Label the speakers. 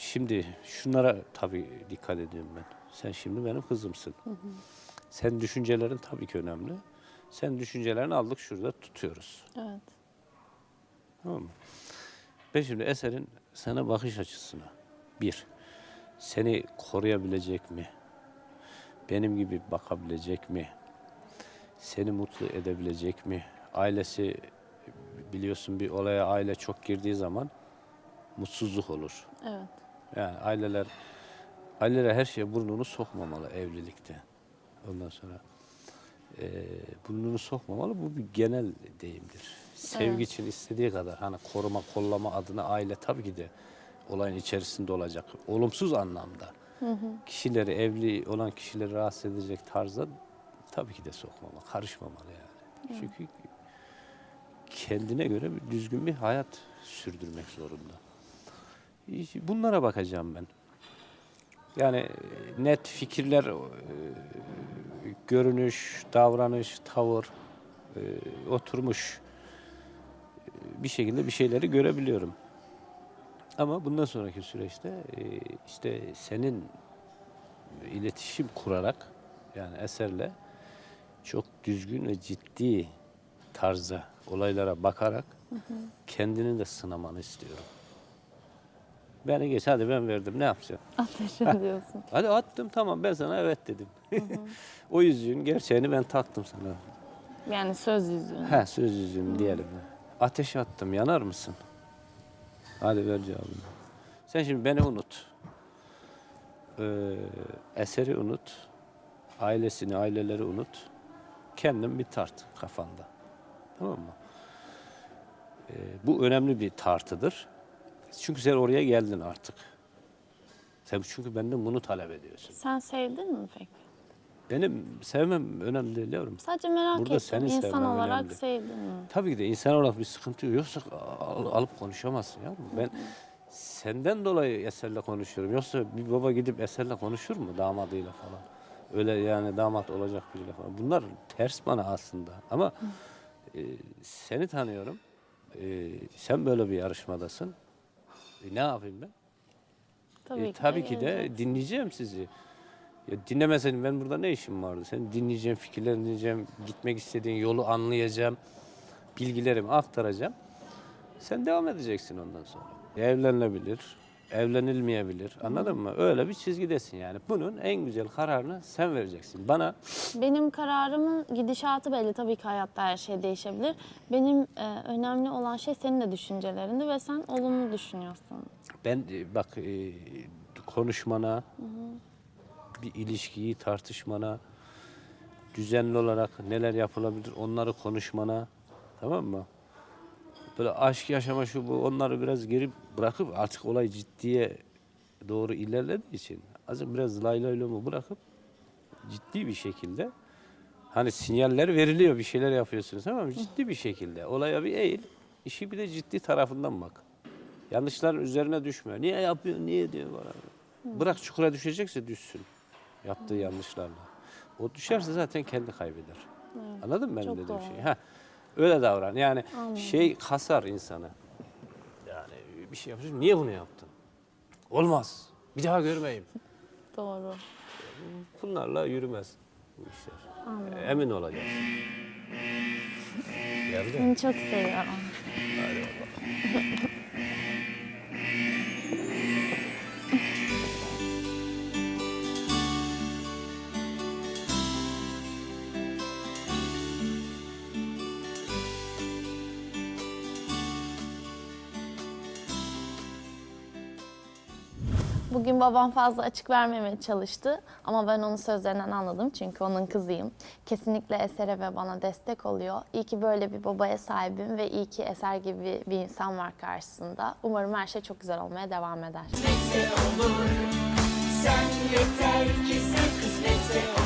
Speaker 1: şimdi şunlara tabii dikkat ediyorum ben. Sen şimdi benim kızımsın. Sen düşüncelerin tabii ki önemli. Sen düşüncelerini aldık şurada tutuyoruz.
Speaker 2: Evet.
Speaker 1: Tamam mı? Ben şimdi eserin sana bakış açısına bir, seni koruyabilecek mi? Benim gibi bakabilecek mi? Seni mutlu edebilecek mi? Ailesi biliyorsun bir olaya aile çok girdiği zaman mutsuzluk olur.
Speaker 2: Evet.
Speaker 1: Yani aileler aileler her şeye burnunu sokmamalı evlilikte. Ondan sonra eee burnunu sokmamalı. Bu bir genel deyimdir. Sevgi
Speaker 2: Evet.
Speaker 1: için istediği kadar hani koruma kollama adına aile tabii ki de olayın içerisinde olacak. Olumsuz anlamda. Kişileri evli olan kişileri rahatsız edecek tarzda tabii ki de sokmamalı, karışmamalı yani. Çünkü kendine göre bir düzgün bir hayat sürdürmek zorunda. Bunlara bakacağım ben. Yani e, net fikirler, e, görünüş, davranış, tavır e, oturmuş bir şekilde bir şeyleri görebiliyorum. Ama bundan sonraki süreçte işte senin iletişim kurarak yani eserle çok düzgün ve ciddi tarzda olaylara bakarak kendini de sınamanı istiyorum. Beni geç hadi ben verdim ne yapacağım?
Speaker 2: Ateş ediyorsun.
Speaker 1: Hadi attım tamam ben sana evet dedim. o yüzüğün gerçeğini ben taktım sana.
Speaker 2: Yani söz yüzüğü.
Speaker 1: He söz yüzüğüm diyelim. Ateş attım yanar mısın? Hadi ver cevabını. Sen şimdi beni unut. Ee, eseri unut. Ailesini, aileleri unut. Kendin bir tart kafanda. Tamam mı? Ee, bu önemli bir tartıdır. Çünkü sen oraya geldin artık. Sen çünkü benden bunu talep ediyorsun.
Speaker 2: Sen sevdin mi peki?
Speaker 1: Benim sevmem önemli değil yavrum.
Speaker 2: Sadece merak
Speaker 1: Burada
Speaker 2: ettim.
Speaker 1: seni
Speaker 2: İnsan olarak
Speaker 1: önemli.
Speaker 2: sevdin mi?
Speaker 1: Tabii ki de insan olarak bir sıkıntı yok. Yoksa al- alıp konuşamazsın ya. Ben senden dolayı Eser'le konuşuyorum. Yoksa bir baba gidip Eser'le konuşur mu damadıyla falan? Öyle yani damat olacak biriyle falan. Bunlar ters bana aslında. Ama e, seni tanıyorum. E, sen böyle bir yarışmadasın. E, ne yapayım ben?
Speaker 2: Tabii
Speaker 1: E,
Speaker 2: ki.
Speaker 1: tabii ki de
Speaker 2: geleceksin.
Speaker 1: dinleyeceğim sizi. Ya dinlemeseydin ben burada ne işim vardı? Seni dinleyeceğim, fikirlerini dinleyeceğim, gitmek istediğin yolu anlayacağım, bilgilerimi aktaracağım. Sen devam edeceksin ondan sonra. Evlenilebilir, evlenilmeyebilir. Anladın mı? Öyle bir çizgidesin yani. Bunun en güzel kararını sen vereceksin. Bana
Speaker 2: Benim kararımın gidişatı belli. Tabii ki hayatta her şey değişebilir. Benim e, önemli olan şey senin de düşüncelerindi ve sen olumlu düşünüyorsun.
Speaker 1: ben e, bak e, konuşmana, bir ilişkiyi tartışmana, düzenli olarak neler yapılabilir onları konuşmana, tamam mı? Böyle aşk yaşama şu bu onları biraz geri bırakıp artık olay ciddiye doğru ilerlediği için azıcık biraz lay lay lomu bırakıp ciddi bir şekilde hani sinyaller veriliyor bir şeyler yapıyorsunuz tamam mı? Ciddi bir şekilde olaya bir eğil, işi bir de ciddi tarafından bak. Yanlışların üzerine düşme. Niye yapıyor, niye diyor bana. Bırak çukura düşecekse düşsün. Yaptığı yanlışlarla. O düşerse zaten kendi kaybeder. Anladın mı benim
Speaker 2: çok
Speaker 1: dediğim
Speaker 2: doğru.
Speaker 1: şeyi? Ha, öyle davran. Yani şey kasar insanı. Yani bir şey yapıyorsun. Niye bunu yaptın? Olmaz. Bir daha görmeyeyim.
Speaker 2: Doğru.
Speaker 1: Bunlarla yürümez bu işler. Emin olacaksın.
Speaker 2: Seni çok seviyorum. Bugün babam fazla açık vermemeye çalıştı ama ben onun sözlerinden anladım çünkü onun kızıyım. Kesinlikle Eser'e ve bana destek oluyor. İyi ki böyle bir babaya sahibim ve iyi ki Eser gibi bir insan var karşısında. Umarım her şey çok güzel olmaya devam eder.
Speaker 3: Sen yeter ki sen kısmetse